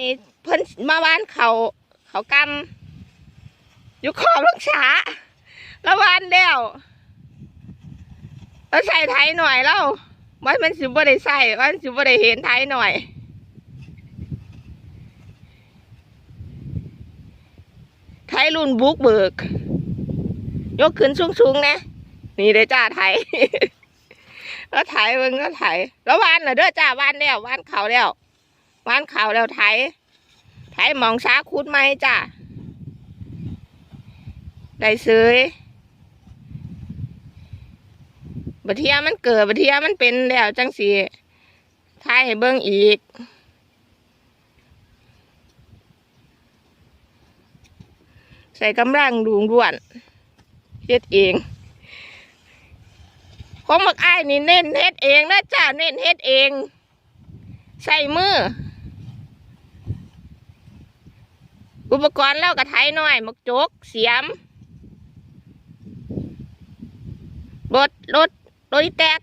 นี่เพิ่นมาบ้านเขาเขากำอยู่ขอบลูกช้าล้ววานเดียวแล้วใส่ไทยหน่อยแล้วว่ามันสิบ่ได้ใส่ว่ามันสิบ่ได้เห็นไทยหน่อยไทยรุ่นบุกเบิก ยกขึ้นสูงๆนะนี่เลยจ้าไทยแล้วไทยมึงก็ไทยแล้ววานเหรอเด้อจ้าวานแล้ววานเขาแล้ว วานเขาวแล้วไทยไทยมองช้าคุดไหมจ้าได้ซื้อบัดเทียมันเกิดบัดเทียมันเป็นแล้วจังสีไทยเบิ่งอีก ใส่กำลังดุงด้วนเฮ็ดเองของบักอ้ายนี่เน้นเฮ็ดเองนะจ้าเน้นเฮ็ดเอง ใส่มือ อุปกรณ์แล้วกระไทยน้อยมกจก เสียมรถรถรถแตก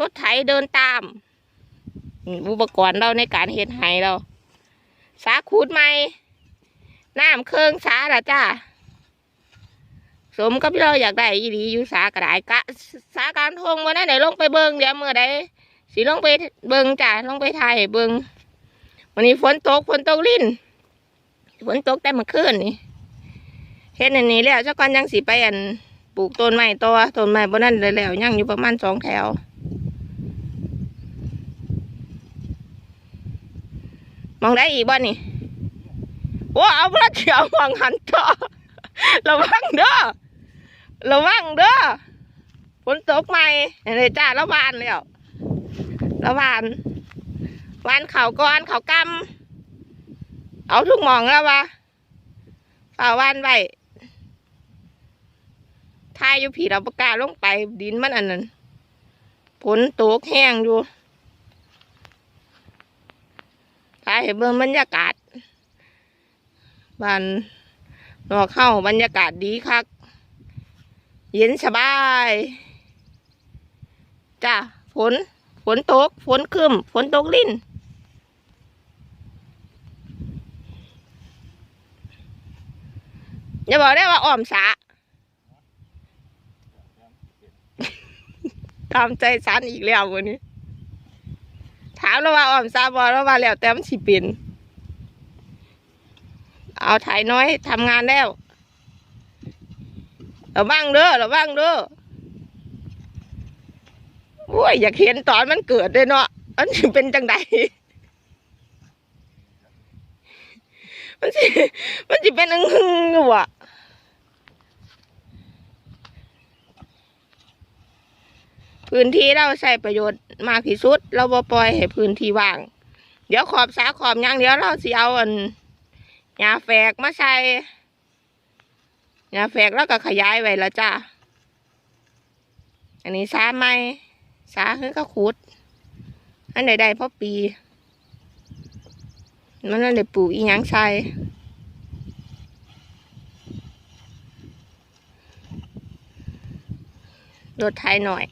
รถไถเดินตาม อุปกรณ์เราในการเฮ็ดไห้เรา สาขูดไหมน้ำเครื่องสาละจ้าสมกับที่เราอยากได้อีดีอยู่สากระไดกะสาการทงวันนั้นไหนลงไปเบิงเดี๋ยวเมื่อใดสิลงไปเบิงจ้าลงไปถ่ายเบิงวันนี้ฝนตกฝนตกลิ้น ฝนตกแต่เมื่อคืนนี่เฮ็ดอันนี้แล้วเจ้าก่อนยังสิไปอันปลูกต้นไม้ตัวต้นไม้บนนั้นเลยแล้วยังอยู่ประมาณสองแถวมองได้อีกบ่นี่ว่าเอาพระเขียววังหันต่อระวังเด้อระวังเด้อฝนตกใหม่เลยจ้าระวานแล้วระวานวานเขาก้อนเขากำ เอาทุกหมองแล้ววะฝ่าวานไว้ทายอยู่ผีเราประกาศลงไป ดินมันอันนั้นฝนตกแห้งอยู่ทายให้เบิ่งบรรยากาศบ้านนอกเข้าบรรยากาศดีคัก เย็นสบายจ้าฝนฝนตกฝนครึมฝนตกลิ้น อย่าบอกได้ว่าอ้อมสาตามใจสันอีกแล้ววันนี้ ถามแล้วว่าอ้อมสาบอกแล้วว่าแล้วแต่มันสิเป็นเอาถ่ายน้อยทำงานแล้วเระวังเด้อเระวังเด้อโอ้ยอยากเห็นตอนมันเกิดเลยเนาะมันสิเป็นจังใดมันสิมันสิเป็นอึ้งหึงอยู่อะ พื้นที่เราใช้ประโยชน์มากที่สุด เราบ่ปล่อยให้พื้นที่ว่าง เดี๋ยวขอบสาขอบหยังเดี๋ยวเราสิเอาอันยาแฝกมาใส่ยาแฝกแล้วก็ขยายไว้แล้วจ้าอันนี้สาไหมสาคือก็ขุด อันใดๆเพราะปี มันนั่นได้ปลูกอีหยังใส่รถไทยหน่อย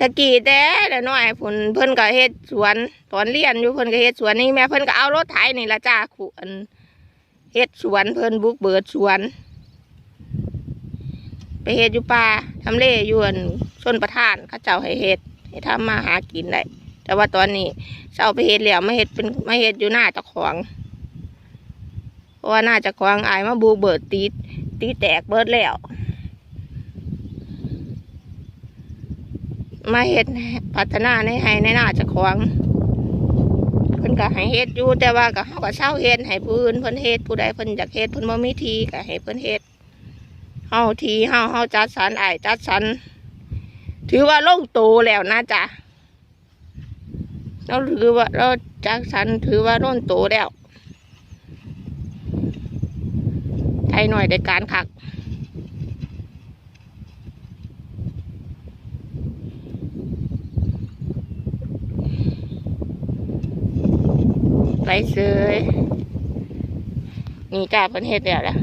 ตะกี้แต่ละหน่อยเพิ่นเพิ่นก็เฮ็ดสวนตอนเรียนอยู่เพิ่นก็เฮ็ดสวนนี่แม่เพิ่นก็เอารถไถนี่ละจ้าขวนเฮ็ดสวนเพิ่นบุกเบิดสวน ไปเฮ็ดอยู่ป่าทำเลอยู่อันชนประทานเขาเจ้าให้เฮ็ดให้ทำมาหากินได้แต่ว่าตอนนี้เจ้าไปเฮ็ดแล้วมาเฮ็ดเป็นมาเฮ็ดอยู่หน้าเจ้าของเพราะว่าหน้าเจ้าของอายมาบูเบิดตีตีแตกเบิดแล้ว มาเฮ็ดพัฒนาในให้ในหน้าจะของเพิ่นก็ให้เฮ็ดอยู่แต่ว่าก็เฮาก็เช่าเฮ็ดให้ผู้อื่นเพิ่นเฮ็ดผู้ใดเพิ่นอยากเฮ็ดเพิ่นบ่มีทีก็ให้เพิ่นเฮ็ดเฮาทีเฮาเฮาจัดสรรไอ้จัดสรรถือว่าลงโตแล้วนะจ๊ะเราถือว่าเราจัดสรรถือว่าลงโตแล้วไทยหน่อยได้การคัก ไปเซยนี่จ้าเป็นเฮ็ดแล้ว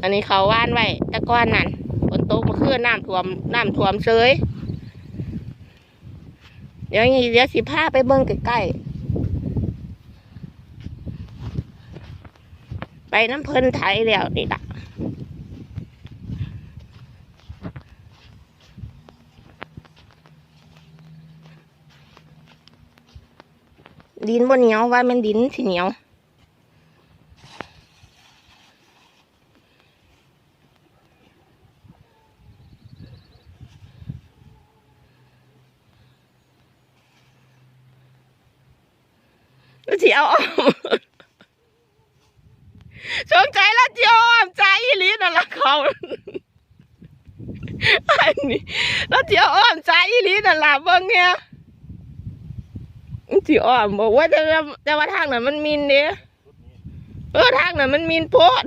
อันนี้เขาว่านไว้ตะก้อนนั่นฝนตกมาขึ้นน้ำท่วมน้ำท่วมเซยเดี๋ยวนี้เดี๋ยวสิพาไปเบิ้งใกล้ๆไปน้ำเพลินไทยแล้วนี่ละ ดินบนเหนียวว่ามันดินสีเหนียว แล้วสิเอาออมสงใจแล้วจิเอาอมใจอีหลีนั่นละเขาอันนี้แล้วจิเอาอมใจอีหลีนั่นละเบิ่งเนี่ย จิอ้อมบอกว่าจะจะว่าทางนั้นมันมินเนี่ยเออทางนั้นมันมินโพด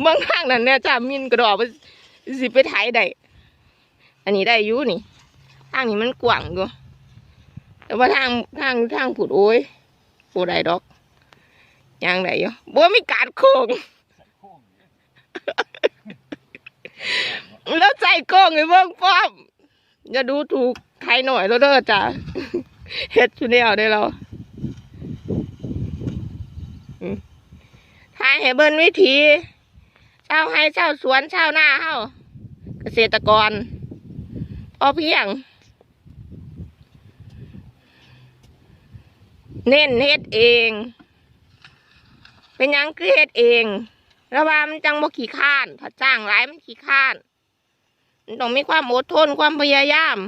เบิ่งทางนั้นเนี่ยจ้ามินกระดอกไปสิไปไถได้อันนี้ได้อยู่นี่ ทางนี้มันกว้างอยู่แต่ว่าทางทางทางผุดโอ้ยปูได้ดอกยังได้อยู่บัวมีการโค้งแล้วใจโก้งไอ้เบิ่งป้อมอย่าดูถูกใครหน่อยแล้วเด้อจ้ะ เฮ็ดชุดเดียวได้แล้วทายให้เบิ่นวิธีชาให้ชาสวนชาวนาเฮาเกษตรกรพอเพียง เน้นเฮ็ดเอง เป็นยังคือเฮ็ดเองระว่ามันจังบ่ขี้ข้าน ถ้าจ้างหลายมันขี้ข้าน มันต้องมีความอดทนความพยายาม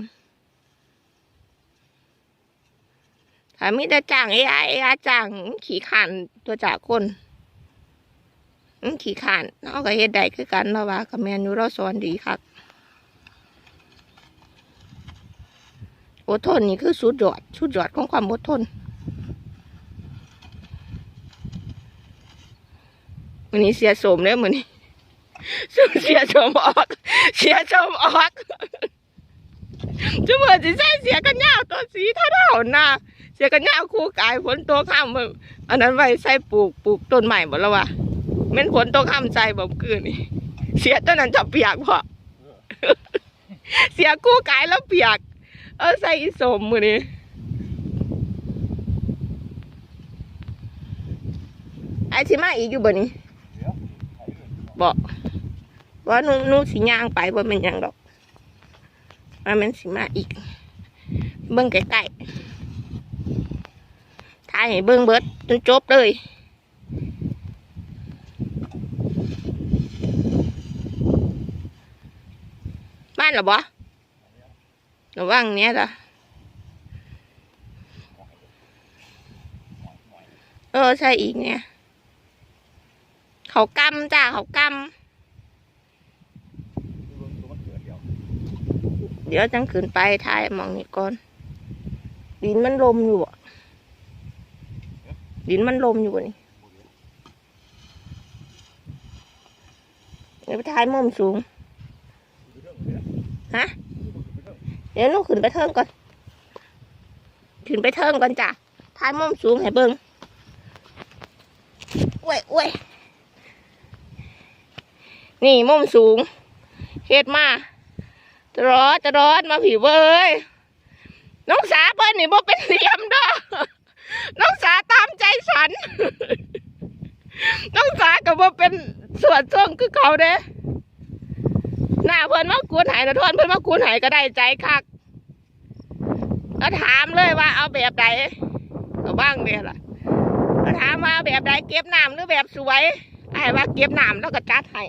ถ้า มีแต่จ้างเอไอเอไอจ้างขี้ข้านตัวจากคนขี้ข้านเราก็เฮ็ดได้คือกันเราว่ากับแมนยูเราสอนดีครับอดทนนี่คือสุดยอดสุดยอดของความอดทนวันนี้เสียสมแล้วมือนี้เสียสมออก เสียสมออกจุเมื่อสิใส่เสียกันยาวตัวสีเท่าเท่าๆนะ เสียกันยาวคู่กายฝนตัวข้ามมืออันนั้นไว้ใส่ปลูกปลูกต้นใหม่หมดแล้ววะแม่นฝนตัวข้ามใจบ่มคืนนี่เสียต้นนั้นจะเปียกพอเสียคู่กายแล้วเปียก เออใส่อีสมมือนี้ไอ้ที่มาอีกอยู่บ่นี้บอกว่านูหนูสิย่างไปว่ามันยังดอกว่ามันสิมาอีก เบิ้งใกล้ๆ ถ่ายให้เบิ้งเบิดจนจบเลยบ้านหรอบ่ระวังเนี้ยจ้ะเออ ใช่อีกเนี่ย เขากำจ้าเขากำเดี๋ยวจังขึ้นไปถ่ายมองนี่ก่อนดินมันลมอยู่อะ ดินมันลมอยู่อะนี่เดี๋ยวไปถ่ายมุมสูง ฮะ เดี๋ยวหนูขึ้นไปเทิงก่อน ขึ้นไปเทิงก่อนจ้ะถ่ายมุมสูงให้เบิ่งอ้ยอ้ยนี่มุมสูง เฮ็ดมาจะร้อนจะร้อนมาผีเว้ย น้องสาเปิ้ลนี่บ่เป็นเหลี่ยมด้อน้องสาตามใจฉั น้องสาก็บ่เป็นส่วนทรงคือเขาเด้หน้าเพิ่นมากวนหายนะทอนเพิ่นมากวนหายก็ได้ใจคักแล้วถามเลยว่าเอาแบบใดก็บ้างเนี่ยล่ะแล้วถามว่าแบบใดเก็บน้ำหรือแบบสวยไอ้ว่าเก็บน้ำแล้วก็จัดให้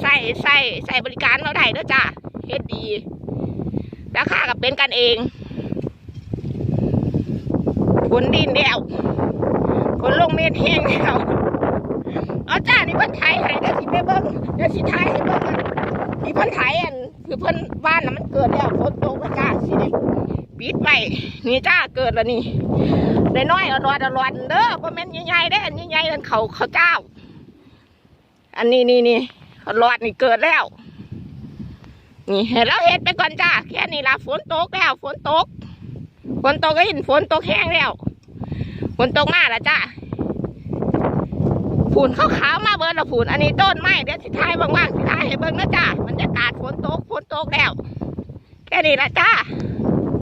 ใส่ใส่ใส่บริการเราได้ด้อจ้าเฮ็ดดีราคากับเป็นกันเอง ฝนดินเดียวฝนลงเม็ดแห้งเดียวเอาจ้านี่เพิ่นไทยให้เดี๋ยวสิไปเบิ่งเดี๋ยวสิไทยให้เบิ่งอันที่เพิ่นไทยอันคือเพิ่นบ้านน่ะมันเกิดแล้วฝนตกแล้วจ้าสิได้ปิดไว้นี่จ้าเกิดแล้วนี่ได้น้อยอารอดเอารอดเด้อบ่แม่นใหญ่ๆเด้อันใหญ่ๆนั่นเขาเขาเจ้า อันนี้นี่นี่หลอดนี่เกิดแล้วนี่เห็นแล้วเห็ดไปก่อนจ้าแค่นี้ละฝนตกแล้วฝนตก นตกก็เห็นฝนตกแห้งแล้วฝนตกมาแล้วจ้าฝนขาวๆมาเบิร์ละฝนอันนี้ต้นไม้เดี๋ยวสิทายว่างๆสิทายให้เบิ้งนะจ้าบรรยากาศฝนตกฝนตกแล้วแค่นี้ละจ้า